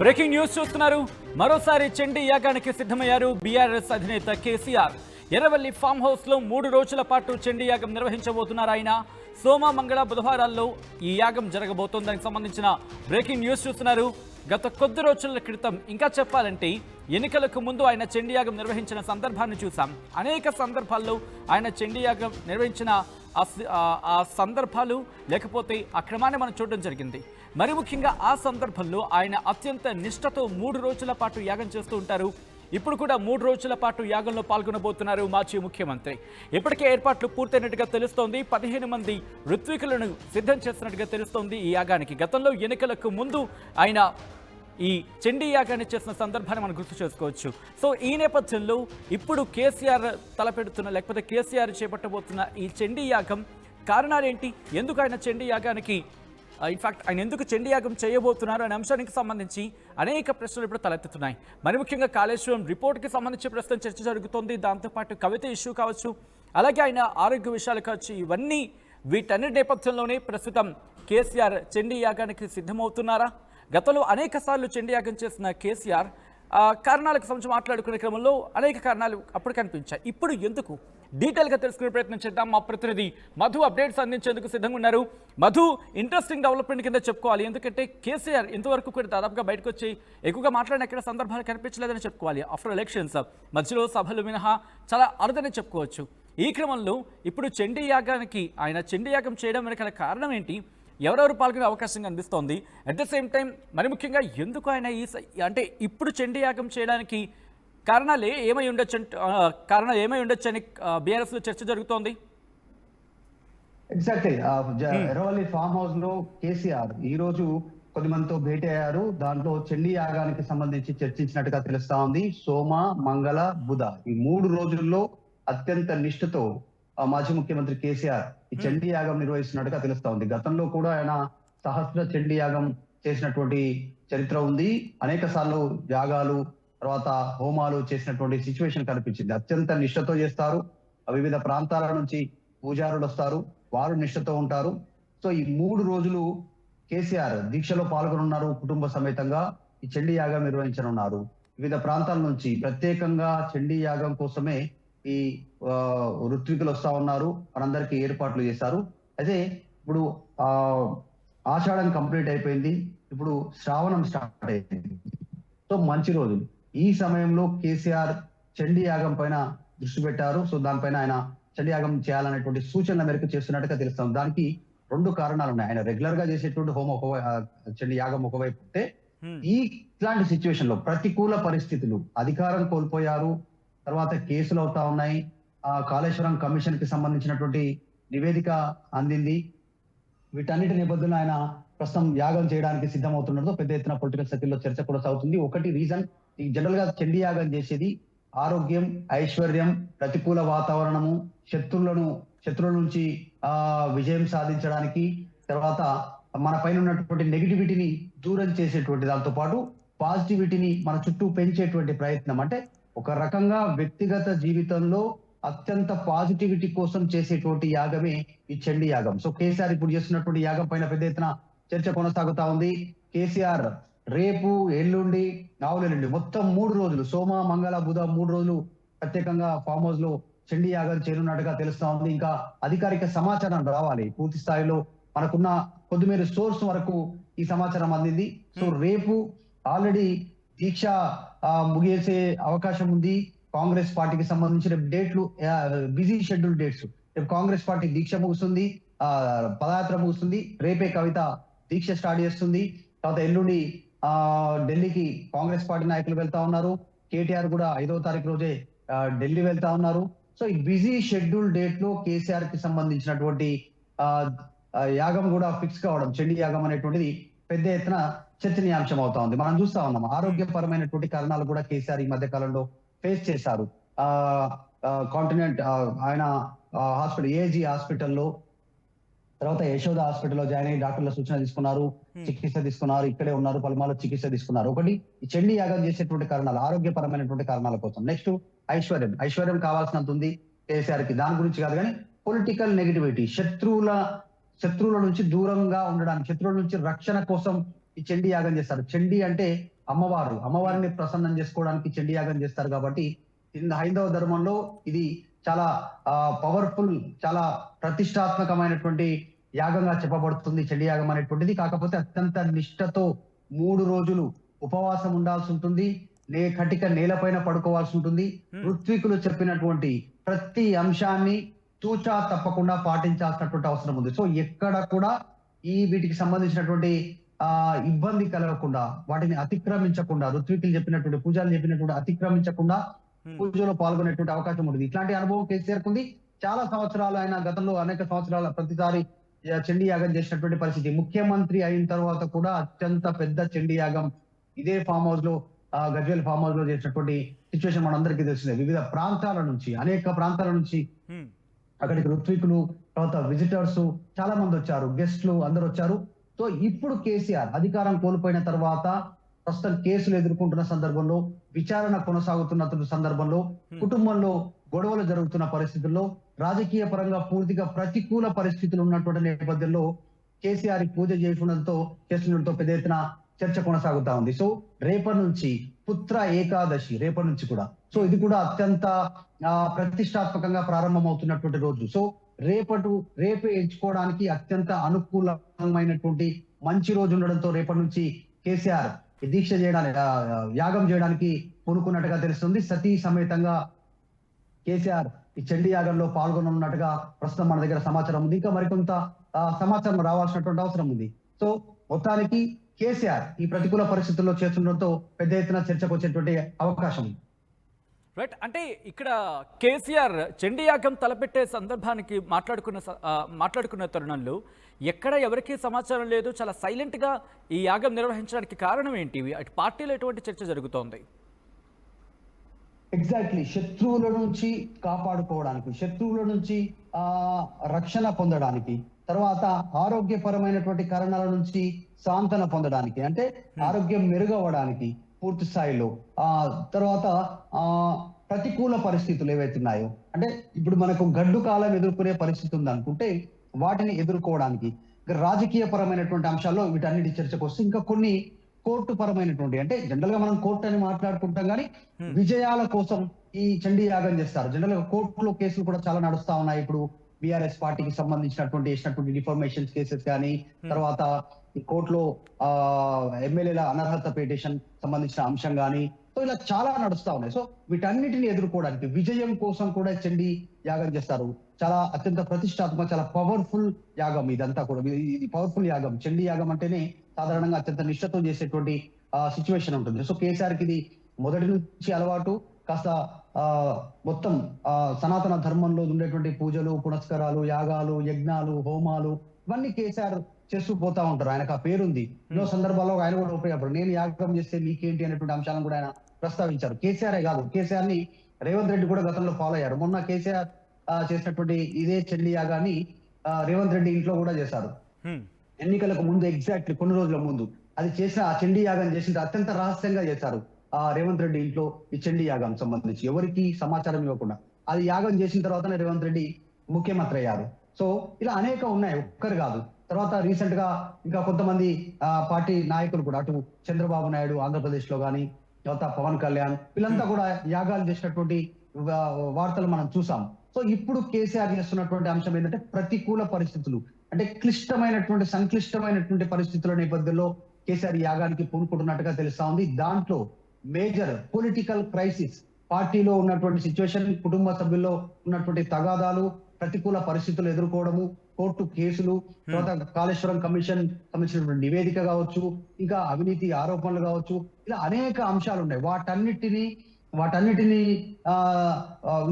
Breaking news చూస్తున్నారు. మరోసారి చండీ యాగానికి సిద్ధమయ్యారు బీఆర్ఎస్ అధినేత కేసీఆర్. ఎర్రవల్లి ఫామ్ హౌస్లో మూడు రోజుల పాటు చండీ యాగం నిర్వహించబోతున్నారు ఆయన. సోమ మంగళ బుధవారాల్లో ఈ యాగం జరగబోతోంది సంబంధించిన బ్రేకింగ్ న్యూస్ చూస్తున్నారు. గత కొద్ది రోజుల క్రితం ఇంకా చెప్పాలంటే ఎన్నికలకు ముందు ఆయన చెండియాగం నిర్వహించిన సందర్భాన్ని చూసాం అనేక సందర్భాల్లో ఆయన చెండియాగం నిర్వహించిన ఆ ఆ సందర్భాలు లేకపోతే ఆ క్రమాన్ని మనం చూడడం జరిగింది. మరి ముఖ్యంగా ఆ సందర్భంలో ఆయన అత్యంత నిష్ఠతో మూడు రోజుల పాటు యాగం చేస్తూ ఉంటారు. ఇప్పుడు కూడా మూడు రోజుల పాటు యాగంలో పాల్గొనబోతున్నారు మాజీ ముఖ్యమంత్రి. ఇప్పటికే ఏర్పాట్లు పూర్తయినట్టుగా తెలుస్తోంది. పదిహేను మంది ఋత్వికులను సిద్ధం చేస్తున్నట్టుగా తెలుస్తోంది ఈ యాగానికి. గతంలో ఎన్నికలకు ముందు ఆయన ఈ చండీ యాగాన్ని చేసిన సందర్భాన్ని మనం గుర్తు చేసుకోవచ్చు. సో ఈ నేపథ్యంలో ఇప్పుడు కేసీఆర్ తలపెడుతున్న లేకపోతే కేసీఆర్ చేపట్టబోతున్న ఈ చండీ యాగం కారణాలేంటి? ఎందుకు ఆయన చండీ యాగానికి ఇన్ఫాక్ట్ ఆయన ఎందుకు చండీయాగం చేయబోతున్నారు అనే అంశానికి సంబంధించి అనేక ప్రశ్నలు ఇప్పుడు తలెత్తుతున్నాయి. మరి ముఖ్యంగా కాళేశ్వరం రిపోర్ట్కి సంబంధించి ప్రస్తుతం చర్చ జరుగుతోంది. దాంతోపాటు కవిత ఇష్యూ కావచ్చు అలాగే ఆయన ఆరోగ్య విషయాలు కావచ్చు ఇవన్నీ వీటన్నిటి నేపథ్యంలోనే ప్రస్తుతం కేసీఆర్ చండీ యాగానికి సిద్ధమవుతున్నారా? గతంలో అనేక సార్లు చండీ యాగం చేసిన కేసీఆర్ కారణాలకు సంబంధించి మాట్లాడుకునే క్రమంలో అనేక కారణాలు అప్పుడు కనిపించాయి. ఇప్పుడు ఎందుకు? డీటెయిల్గా తెలుసుకునే ప్రయత్నం చేద్దాం. మా ప్రతినిధి మధు అప్డేట్స్ అందించేందుకు సిద్ధంగా ఉన్నారు. మధు ఇంట్రెస్టింగ్ డెవలప్మెంట్ కింద చెప్పుకోవాలి. ఎందుకంటే కేసీఆర్ ఇంతవరకు కూడా దాదాపుగా బయటకు వచ్చి ఎక్కువగా మాట్లాడిన ఎక్కడ సందర్భాలు కనిపించలేదని చెప్పుకోవాలి. ఆఫ్టర్ ఎలక్షన్స్ మధ్యలో సభలు మినహా చాలా అరుదని చెప్పుకోవచ్చు. ఈ క్రమంలో ఇప్పుడు చండీ యాగానికి ఆయన చండీ యాగం చేయడం వెనకాల కారణం ఏంటి? ఎవరెవరు పాల్గొనే అవకాశం కనిపిస్తోంది? అట్ ద సేమ్ టైం మరి ముఖ్యంగా ఎందుకు ఆయన ఈ అంటే ఇప్పుడు చండీ యాగం చేయడానికి కారణాలు ఏమై ఉండొచ్చు కారణాలు ఏమై ఉండొచ్చు అని బీఆర్ఎస్లో చర్చ జరుగుతోంది? ఎగ్జాక్ట్లీ ఎర్రవల్లి ఫామ్ హౌస్లో కేసీఆర్ ఈ రోజు కొద్ది మందితో భేటీ అయ్యారు. దాంట్లో చండీ యాగానికి సంబంధించి చర్చించినట్టుగా తెలుస్తా ఉంది. సోమ మంగళ బుధ ఈ మూడు రోజుల్లో అత్యంత నిష్ఠతో మాజీ ముఖ్యమంత్రి కేసీఆర్ ఈ చండీ యాగం నిర్వహిస్తున్నట్టుగా తెలుస్తా ఉంది. గతంలో కూడా ఆయన సహస్ర చండీ యాగం చేసినటువంటి చరిత్ర ఉంది. అనేక సార్లు యాగాలు తర్వాత హోమాలు చేసినటువంటి సిచ్యువేషన్ కనిపించింది. అత్యంత నిష్ఠతో చేస్తారు. వివిధ ప్రాంతాల నుంచి పూజారులు వస్తారు. వారు నిష్ఠతో ఉంటారు. సో ఈ మూడు రోజులు కేసీఆర్ దీక్షలో పాల్గొనున్నారు కుటుంబ సమేతంగా. ఈ చండీ యాగం నిర్వహించనున్నారు. వివిధ ప్రాంతాల నుంచి ప్రత్యేకంగా చండీ యాగం కోసమే ఈ ఋత్వికులు వస్తా ఉన్నారు. మనందరికీ ఏర్పాట్లు చేశారు. అయితే ఇప్పుడు ఆ ఆషాఢం కంప్లీట్ అయిపోయింది. ఇప్పుడు శ్రావణం స్టార్ట్ అయింది. సో మంచి రోజులు. ఈ సమయంలో కేసీఆర్ చండీ యాగం పైన దృష్టి పెట్టారు. సో దానిపైన ఆయన చండీ యాగం చేయాలనేటువంటి సూచనల మేరకు చేస్తున్నట్టుగా తెలుస్తాం. దానికి రెండు కారణాలు ఉన్నాయి. ఆయన రెగ్యులర్గా చేసేటువంటి హోమం ఒకవై ఆ, చండీ యాగం ఒకవైపు ఉంటే. ఈ ఇట్లాంటి సిచ్యువేషన్లో ప్రతికూల పరిస్థితులు అధికారం కోల్పోయారు తర్వాత కేసులు అవుతా ఉన్నాయి. ఆ కాళేశ్వరం కమిషన్కి సంబంధించినటువంటి నివేదిక అందింది. వీటన్నిటి నేపథ్యంలో ఆయన ప్రస్తుతం యాగం చేయడానికి సిద్ధమవుతుండడంతో పెద్ద ఎత్తున పొలిటికల్ సర్కిల్లో చర్చ కూడా సాగుతుంది. ఒకటి రీజన్ జనరల్గా చండీ యాగం చేసేది ఆరోగ్యం ఐశ్వర్యం ప్రతికూల వాతావరణము శత్రువులను శత్రువుల నుంచి ఆ విజయం సాధించడానికి తర్వాత మన పైన ఉన్నటువంటి నెగిటివిటీని దూరం చేసేటువంటి దాంతో పాటు పాజిటివిటీని మన చుట్టూ పెంచేటువంటి ప్రయత్నం. అంటే ఒక రకంగా వ్యక్తిగత జీవితంలో అత్యంత పాజిటివిటీ కోసం చేసేటువంటి యాగమే ఈ చండీ యాగం. సో కేసీఆర్ ఇప్పుడు చేస్తున్నటువంటి యాగం పైన పెద్ద ఎత్తున చర్చ కొనసాగుతా ఉంది. కేసీఆర్ రేపు ఎల్లుండి నావులెల్లుండి మొత్తం మూడు రోజులు సోమ మంగళ బుధ మూడు రోజులు ప్రత్యేకంగా ఫామ్ హౌస్లో చండీ యాగం చేరున్నట్టుగా తెలుస్తా ఉంది. ఇంకా అధికారిక సమాచారం రావాలి. పూర్తి స్థాయిలో మనకున్న కొద్దిమేర సోర్స్ వరకు ఈ సమాచారం అందింది. సో రేపు ఆల్రెడీ దీక్ష ముగిసే అవకాశం ఉంది. కాంగ్రెస్ పార్టీకి సంబంధించిన డేట్లు బిజీ షెడ్యూల్ డేట్స్. రేపు కాంగ్రెస్ పార్టీ దీక్ష ముగుస్తుంది. ఆ పదయాత్ర ముగుస్తుంది. రేపే కవిత దీక్ష స్టార్ట్ చేస్తుంది. తర్వాత ఎల్లుండి ఢిల్లీకి కాంగ్రెస్ పార్టీ నాయకులు వెళ్తా ఉన్నారు. కేటీఆర్ కూడా ఐదో తారీఖు రోజే ఢిల్లీ వెళ్తా ఉన్నారు. సో ఈ బిజీ షెడ్యూల్ డేట్లో కేసీఆర్కి సంబంధించినటువంటి యాగం కూడా ఫిక్స్ కావడం చండీ యాగం అనేటువంటిది పెద్ద ఎత్తున చర్చనీయాంశం అవుతా ఉంది. మనం చూస్తా ఉన్నాం. ఆరోగ్యపరమైనటువంటి కారణాలు కూడా కేసీఆర్ ఈ మధ్య కాలంలో ఫేస్ చేశారు. ఆ కాంటినెంట్ ఆయన హాస్పిటల్ ఏజీ హాస్పిటల్లో తర్వాత యశోద హాస్పిటల్లో జాయిన్ అయ్యి డాక్టర్ల సూచన తీసుకున్నారు చికిత్స తీసుకున్నారు ఇక్కడే ఉన్నారు పలుమార్లు చికిత్స తీసుకున్నారు. ఒకటి ఈ చండీ యాగం చేసేటువంటి కారణాలు ఆరోగ్యపరమైనటువంటి కారణాల కోసం. నెక్స్ట్ ఐశ్వర్యం. ఐశ్వర్యం కావాల్సినంత ఉంది కేసీఆర్కి దాని గురించి కాదు కానీ పొలిటికల్ నెగిటివిటీ. శత్రువుల శత్రువుల నుంచి దూరంగా ఉండడానికి శత్రువుల నుంచి రక్షణ కోసం ఈ చండీ యాగం చేస్తారు. చండీ అంటే అమ్మవారు. అమ్మవారిని ప్రసన్నం చేసుకోవడానికి చండీ యాగం చేస్తారు కాబట్టి హైందవ ధర్మంలో ఇది చాలా పవర్ఫుల్ చాలా ప్రతిష్టాత్మకమైనటువంటి యాగంగా చెప్పబడుతుంది చండీ యాగం అనేటువంటిది. కాకపోతే అత్యంత నిష్ఠతో మూడు రోజులు ఉపవాసం ఉండాల్సి ఉంటుంది. నే కటిక నేలపైన పడుకోవాల్సి ఉంటుంది. ఋత్వికులు చెప్పినటువంటి ప్రతి అంశాన్ని తూచా తప్పకుండా పాటించాల్సినటువంటి అవసరం ఉంది. సో ఎక్కడ కూడా ఈ వీటికి సంబంధించినటువంటి ఆ ఇబ్బంది కలగకుండా వాటిని అతిక్రమించకుండా ఋత్వికులు చెప్పినటువంటి పూజలు చెప్పినటువంటి అతిక్రమించకుండా పూజలో పాల్గొనేటువంటి అవకాశం ఉంటుంది ఇట్లాంటి అనుభవం కేసీఆర్ కుంది చాలా సంవత్సరాలు ఆయన గతంలో అనేక సంవత్సరాల ప్రతిసారి చండీ యాగం చేసినటువంటి పరిస్థితి. ముఖ్యమంత్రి అయిన తర్వాత కూడా అత్యంత పెద్ద చండీ యాగం ఇదే ఫామ్ హౌస్లో గజ్వేల్ ఫామ్ హౌస్లో చేసినటువంటి సిచ్యువేషన్ మనందరికీ తెలిసిందే. వివిధ ప్రాంతాల నుంచి అనేక ప్రాంతాల నుంచి. అక్కడికి ఋత్వికులు తర్వాత విజిటర్స్ చాలా మంది వచ్చారు గెస్ట్లు అందరు వచ్చారు. సో ఇప్పుడు కేసీఆర్ అధికారం కోల్పోయిన తర్వాత ప్రస్తుతం కేసులు ఎదుర్కొంటున్న సందర్భంలో విచారణ కొనసాగుతున్న సందర్భంలో కుటుంబంలో గొడవలు జరుగుతున్న పరిస్థితుల్లో రాజకీయ పరంగా పూర్తిగా ప్రతికూల పరిస్థితులు ఉన్నటువంటి నేపథ్యంలో కేసీఆర్ పూజ చేస్తుండటంతో చేస్తుండటంతో పెద్ద ఎత్తున చర్చ కొనసాగుతా ఉంది. సో రేపటి నుంచి పుత్ర ఏకాదశి రేపటి నుంచి కూడా. సో ఇది కూడా అత్యంత ప్రతిష్టాత్మకంగా ప్రారంభమవుతున్నటువంటి రోజు. సో రేపటి రేపే ఎంచుకోవడానికి అత్యంత అనుకూలమైనటువంటి మంచి రోజు ఉండడంతో రేపటి నుంచి కేసీఆర్ దీక్ష చేయడానికి యాగం చేయడానికి పూనుకున్నట్టుగా తెలుస్తుంది. సతీ సమేతంగా కేసీఆర్ ఈ చండీ యాగంలో పాల్గొనున్నట్టుగా ప్రస్తుతం మన దగ్గర సమాచారం ఉంది. ఇంకా మరికొంత సమాచారం రావాల్సినటువంటి అవసరం ఉంది. సో మొత్తానికి కేసీఆర్ ఈ ప్రతికూల పరిస్థితుల్లో చేస్తుండటంతో పెద్ద ఎత్తున చర్చకు వచ్చేటువంటి అవకాశం ఉంది. రైట్ అంటే ఇక్కడ కేసీఆర్ చండీయాగం తలపెట్టే సందర్భానికి మాట్లాడుకున్న మాట్లాడుకున్న తరుణంలో ఎక్కడ ఎవరికీ సమాచారం లేదు. చాలా సైలెంట్గా ఈ యాగం నిర్వహించడానికి కారణం ఏంటి? అటు పార్టీలో ఎటువంటి చర్చ జరుగుతోంది? ఎగ్జాక్ట్లీ శత్రువుల నుంచి కాపాడుకోవడానికి శత్రువుల నుంచి ఆ రక్షణ పొందడానికి తర్వాత ఆరోగ్యపరమైనటువంటి కారణాల నుంచి సాంతన పొందడానికి అంటే ఆరోగ్యం మెరుగవడానికి పూర్తి స్థాయిలో ఆ తర్వాత ఆ ప్రతికూల పరిస్థితులు ఏవైతున్నాయో అంటే ఇప్పుడు మనకు గడ్డు కాలం ఎదుర్కొనే పరిస్థితి ఉంది అనుకుంటే వాటిని ఎదుర్కోవడానికి రాజకీయ పరమైనటువంటి అంశాల్లో వీటన్నిటి చర్చకు వస్తే ఇంకా కొన్ని కోర్టు పరమైనటువంటి అంటే జనరల్గా మనం కోర్టు అని మాట్లాడుకుంటాం కానీ విజయాల కోసం ఈ చండీ యాగం చేస్తారు. జనరల్గా కోర్టులో కేసులు కూడా చాలా నడుస్తా ఉన్నాయి. ఇప్పుడు బీఆర్ఎస్ పార్టీకి సంబంధించినటువంటి చేసినటువంటి డిఫర్మేషన్ కేసెస్ కానీ తర్వాత కోర్టులో ఆ ఎమ్మెల్యేల అనర్హత పిటిషన్ సంబంధించిన అంశం కానీ సో ఇలా చాలా నడుస్తా ఉన్నాయి. సో వీటన్నిటిని ఎదుర్కోవడానికి విజయం కోసం కూడా చండీ యాగం చేస్తారు. చాలా అత్యంత ప్రతిష్టాత్మక చాలా పవర్ఫుల్ యాగం ఇదంతా కూడా. ఇది- పవర్ఫుల్ యాగం చండీ యాగం అంటేనే సాధారణంగా అత్యంత నిష్ఠతో చేసేటువంటి సిచ్యువేషన్ ఉంటుంది. సో కేసీఆర్కి ఇది మొదటి నుంచి అలవాటు. కాస్త ఆ మొత్తం ఆ సనాతన ధర్మంలో ఉండేటువంటి పూజలు పునస్కారాలు యాగాలు యజ్ఞాలు హోమాలు ఇవన్నీ కేసీఆర్ చేస్తూ పోతా ఉంటారు. ఆయనకు ఆ పేరుంది. ఎన్నో సందర్భాల్లో ఆయన కూడా ఉపయోగపడు నేను యాగం చేస్తే మీకేంటి అనేటువంటి అంశాలను కూడా ఆయన ప్రస్తావించారు. కేసీఆర్ కాదు. కేసీఆర్ని రేవంత్ రెడ్డి కూడా గతంలో ఫాలో అయ్యారు. మొన్న కేసీఆర్ చేసినటువంటి ఇదే చండీ యాగాన్ని రేవంత్ రెడ్డి ఇంట్లో కూడా చేశారు. ఎన్నికలకు ముందు ఎగ్జాక్ట్లీ కొన్ని రోజుల ముందు అది చేసిన ఆ చండీ యాగం చేసిన అత్యంత రహస్యంగా చేశారు ఆ రేవంత్ రెడ్డి ఇంట్లో ఈ చండీ యాగం సంబంధించి. ఎవరికి సమాచారం ఇవ్వకుండా. అది యాగం చేసిన తర్వాతనే రేవంత్ రెడ్డి ముఖ్యమంత్రి అయ్యారు. సో ఇలా అనేక ఉన్నాయి ఒక్కరు కాదు. తర్వాత రీసెంట్గా ఇంకా కొంతమంది ఆ, పార్టీ నాయకులు కూడా అటు చంద్రబాబు నాయుడు ఆంధ్రప్రదేశ్లో గాని తర్వాత పవన్ కళ్యాణ్ వీళ్ళంతా కూడా యాగాలు చేసినటువంటి వార్తలు మనం చూసాం. సో ఇప్పుడు కేసీఆర్ చేస్తున్నటువంటి అంశం ఏంటంటే ప్రతికూల పరిస్థితులు. అంటే క్లిష్టమైనటువంటి సంక్లిష్టమైనటువంటి పరిస్థితుల నేపథ్యంలో కేసీఆర్ యాగానికి పూనుకుంటున్నట్టుగా తెలుస్తా ఉంది. దాంట్లో మేజర్ పొలిటికల్ క్రైసిస్ పార్టీలో ఉన్నటువంటి సిచ్యువేషన్ కుటుంబ సభ్యుల్లో ఉన్నటువంటి తగాదాలు ప్రతికూల పరిస్థితులు ఎదుర్కోవడము కోర్టు కేసులు తర్వాత కాళేశ్వరం కమిషన్ సంబంధించినటువంటి నివేదిక కావచ్చు ఇంకా అవినీతి ఆరోపణలు కావచ్చు ఇలా అనేక అంశాలు ఉన్నాయి వాటన్నిటిని వాటన్నిటిని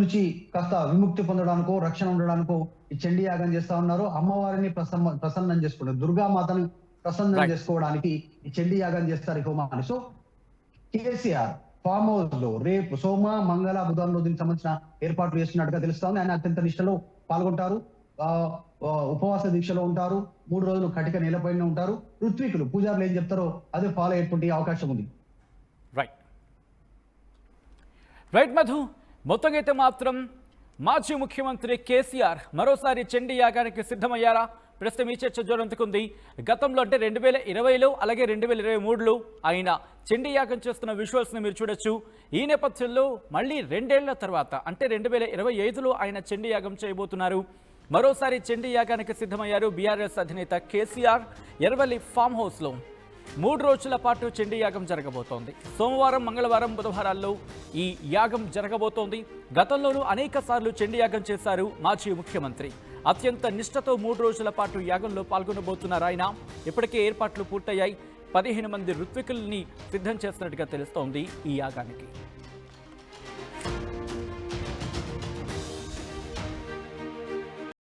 నుంచి కాస్త విముక్తి పొందడానికో రక్షణ ఉండడానికో ఈ చండీ యాగం చేస్తా ఉన్నారు. అమ్మవారిని ప్రసన్న ప్రసన్నం చేసుకుంటారు దుర్గామాతని ప్రసన్నం. చేసుకోవడానికి ఈ చండీ యాగం చేస్తారు హోమాన్ని. సో కేసీఆర్ ఫామ్ హౌస్లో రేపు సోమ మంగళ బుధవారం దీనికి సంబంధించిన ఏర్పాట్లు చేస్తున్నట్టుగా తెలుస్తా ఉంది ఆయన అత్యంత నిష్టలో పాల్గొంటారు. ఉపవాస దీక్షలో ఉంటారు. మూడు రోజులు కటిక నేలపైన ఉంటారు. ఋత్వికులు పూజారులు ఏం చెప్తారో అదే ఫాలో అయ్యేటువంటి అవకాశం ఉంది రైట్ రైట్ మధు మొత్తంగా అయితే మాత్రం మాజీ ముఖ్యమంత్రి కేసీఆర్ మరోసారి చండీ యాగానికి సిద్ధమయ్యారా? ప్రస్తుతం ఈ చర్చ జోరందుకుంది గతంలో అంటే రెండు వేల ఇరవైలో అలాగే రెండు వేల ఇరవై మూడులో ఆయన చండీ యాగం చేస్తున్న విజువల్స్ని మీరు చూడొచ్చు. ఈ నేపథ్యంలో మళ్ళీ రెండేళ్ళ తర్వాత అంటే రెండు వేల ఇరవై ఐదులో ఆయన చండీ యాగం చేయబోతున్నారు. మరోసారి చండీ యాగానికి సిద్ధమయ్యారు బీఆర్ఎస్ అధినేత కేసీఆర్. ఎర్వలి ఫామ్ హౌస్లో మూడు రోజుల పాటు చండీ యాగం జరగబోతోంది. సోమవారం మంగళవారం బుధవారాల్లో ఈ యాగం జరగబోతోంది. గతంలోనూ అనేక సార్లు చండీ యాగం చేశారు మాజీ ముఖ్యమంత్రి. అత్యంత నిష్టతో మూడు రోజుల పాటు యాగంలో పాల్గొనబోతున్నారు ఆయన ఇప్పటికే ఏర్పాట్లు పూర్తయ్యాయి. పదిహేను మంది ఋత్వికుల్ని సిద్ధం చేస్తున్నట్టుగా తెలుస్తోంది ఈ యాగానికి.